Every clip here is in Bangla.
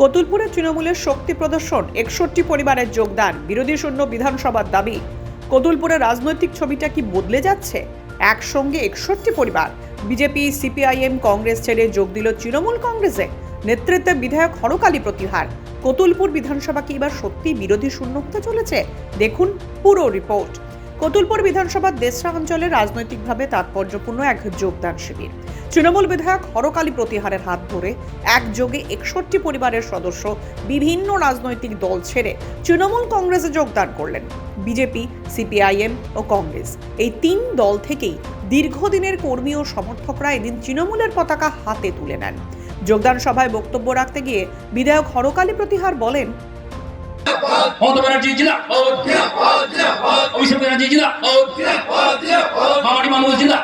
কতুলপুরে তৃণমূলের শক্তি প্রদর্শন, একষট্টি পরিবারের যোগদান, বিরোধী শূন্য বিধানসভার দাবি। কতুলপুরের রাজনৈতিক ছবিটা কি বদলে যাচ্ছে? একসঙ্গে একষট্টি পরিবার, বিজেপি, সিপিআইএম, কংগ্রেস ছেড়ে যোগ দিল তৃণমূল কংগ্রেসে। নেতৃত্বে বিধায়ক হরকালী প্রতিহার। কতুলপুর বিধানসভা কি এবার সত্যি বিরোধী শূন্য হতে চলেছে? দেখুন পুরো রিপোর্ট। কতুলপুর বিধানসভার দেশরা অঞ্চলে রাজনৈতিকভাবে তাৎপর্যপূর্ণ এক যোগদান শিবির। তৃণমূল বিধায়ক হরকালী প্রতিহারের হাত ধরে একযোগে একষট্টি পরিবারের সদস্য বিভিন্ন রাজনৈতিক দল ছেড়ে তৃণমূল কংগ্রেসে যোগদান করলেন। বিজেপি সিপিআইএম ও কংগ্রেস এই তিন দল থেকেই দীর্ঘদিনের কর্মী ও সমর্থকরা এদিন তৃণমূলের পতাকা হাতে তুলে নেন। যোগদান সভায় বক্তব্য রাখতে গিয়ে বিধায়ক হরকালী প্রতিহার বলেন মমতা ব্যানার্জি জিন্দাবাদ। অভিষেক ব্যানার্জি জিন্দাবাদ। মামাটি মানুষ জিন্দাবাদ।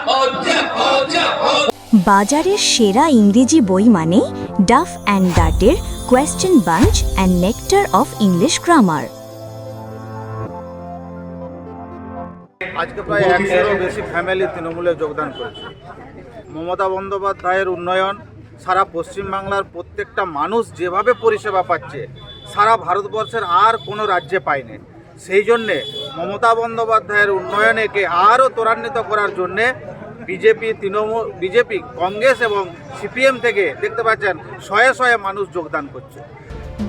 বাজারের সেরা ইংরেজি বই মানে Duff and ডাটের question bank and nectar of English grammar. আজকে প্রায় একশোরও বেশি ফ্যামিলি তৃণমূলে যোগদান করেছে। মমতা বন্দ্যোপাধ্যায়ের উন্নয়ন, সারা পশ্চিমবাংলার প্রত্যেকটা মানুষ যেভাবে পরিষেবা পাচ্ছে, সারা ভারতবর্ষের আর কোনো রাজ্যে পায়নি। সেই জন্যে মমতা বন্দ্যোপাধ্যায়ের উন্নয়নেকে আরও ত্বরান্বিত করার জন্যে বিজেপি তৃণমূল বিজেপি কংগ্রেস এবং সিপিএম থেকে দেখতে পাচ্ছেন শয়ে শয়ে মানুষ যোগদান করছে।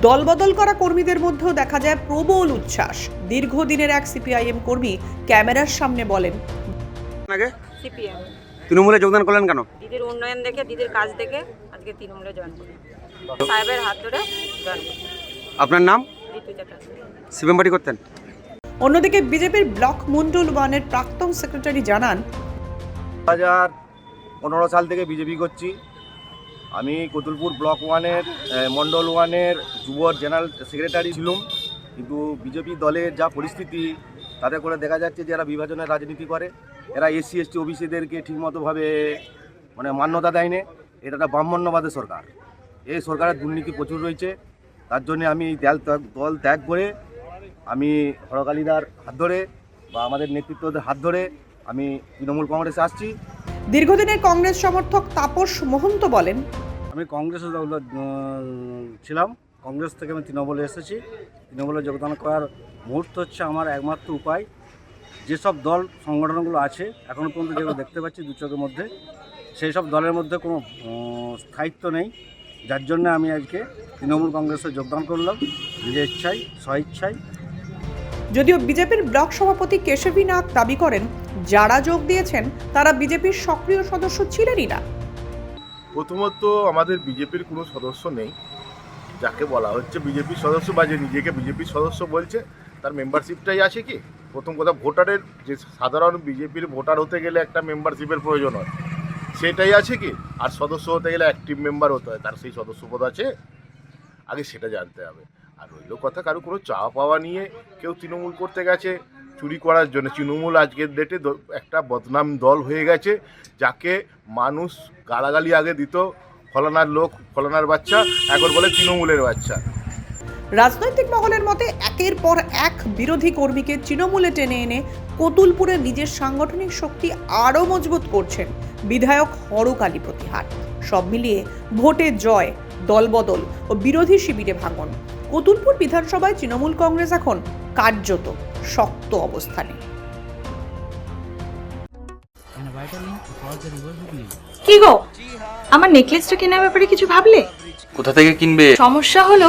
দলবদল করা কর্মীদের মধ্যেও দেখা যায় প্রবল উচ্ছ্বাস। দীর্ঘদিনের এক সিপিআইএম কর্মী ক্যামেরার সামনে বলেন আগে? সিপিএম। তৃণমূলে যোগদান করলেন কেন? দিদির উন্নয়ন দেখে দিদির কাজ দেখে আজকে তৃণমূলে জয়েন করি সাহেবের হাত ধরে জয়েন করি আপনার নাম? ঋতু চ্যাটার্জি। সিপিএম পার্টি করতেন? অন্যদিকে বিজেপির ব্লক মন্ডল ওয়ানের প্রাক্তন সেক্রেটারি জানান হাজার পনেরো সাল থেকে বিজেপি করছি। আমি কতুলপুর ব্লক ওয়ানের মন্ডল ওয়ানের যুব জেনারেল সেক্রেটারি ছিলুম। কিন্তু বিজেপি দলের যা পরিস্থিতি, তাতে করে দেখা যাচ্ছে যে এরা বিভাজনের রাজনীতি করে। এরা এসসি, এসটি, ওবিসিদেরকে ঠিকমতোভাবে মানে মান্যতা দেয়নি। এটা একটা ব্রাহ্মণ্যবাদের সরকার। এই সরকারের দুর্নীতি প্রচুর রয়েছে। তার জন্য আমি দল ত্যাগ করে আমি হরকালিদার হাত ধরে বা আমাদের নেতৃত্বদের হাত ধরে আমি তৃণমূল কংগ্রেসে আসছি। দীর্ঘদিনের কংগ্রেস সমর্থক তাপস মহন্ত বলেন আমি কংগ্রেসে ছিলাম। কংগ্রেস থেকে আমি তৃণমূলে এসেছি। তৃণমূলে যোগদান করার মুহূর্ত হচ্ছে আমার একমাত্র উপায়। যেসব দল সংগঠনগুলো আছে এখনও পর্যন্ত যেগুলো দেখতে পাচ্ছি দু চোখের মধ্যে সেই সব দলের মধ্যে কোনো স্থায়িত্ব নেই। যার জন্য আমি আজকে তৃণমূল কংগ্রেসে যোগদান করলাম। নিজের ইচ্ছায় স্বইচ্ছায় যদিও বিজেপির ব্লক সভাপতি কেশবী নাগ দাবি করেন, যারা যোগ দিয়েছেন, তারা বিজেপির সক্রিয় সদস্য ছিলেনই না। প্রথমত আমাদের বিজেপির কোনো সদস্য নেই, যাকে বলা হচ্ছে বিজেপির সদস্য বা যে নিজেকে বিজেপির সদস্য বলছে, তার মেম্বারশিপটাই আছে কি? প্রথম কথা, ভোটারের যে সাধারণ বিজেপির ভোটার হতে গেলে একটা মেম্বারশিপের প্রয়োজন হয়, সেটাই আছে কি? আর সদস্য হতে গেলে অ্যাক্টিভ মেম্বার হতে হয়, তার সেই সদস্যপদ আছে, আগে সেটা জানতে হবে। আর রইল কথা, কারও কোনো চাওয়া পাওয়া নিয়ে কেউ তৃণমূল করতে গেছে, চুরি করার জন্য। তৃণমূল আজকের ডেটে একটা বদনাম দল হয়ে গেছে, যাকে মানুষ গালাগালি আগে দিত, ফলানার লোক, ফলানার বাচ্চা, এখন বলে তৃণমূলের বাচ্চা। রাজনৈতিক মহলের মতে একের পর এক বিরোধী কর্মীকে তৃণমূলে টেনে এনে কতুলপুরে নিজের সাংগঠনিক শক্তি আরও মজবুত করছেন বিধায়ক হরকালী প্রতিহার। সব মিলিয়ে ভোটে জয় দলবদল ও বিরোধী শিবিরে ভাঙন। কতুলপুর বিধানসভায় তৃণমূল কংগ্রেস এখন কার্যত শক্ত অবস্থানে। কি গো? আমার নেকলেসটা কেনার ব্যাপারে কিছু ভাবলে? কোথা থেকে কিনবে? সমস্যা হলো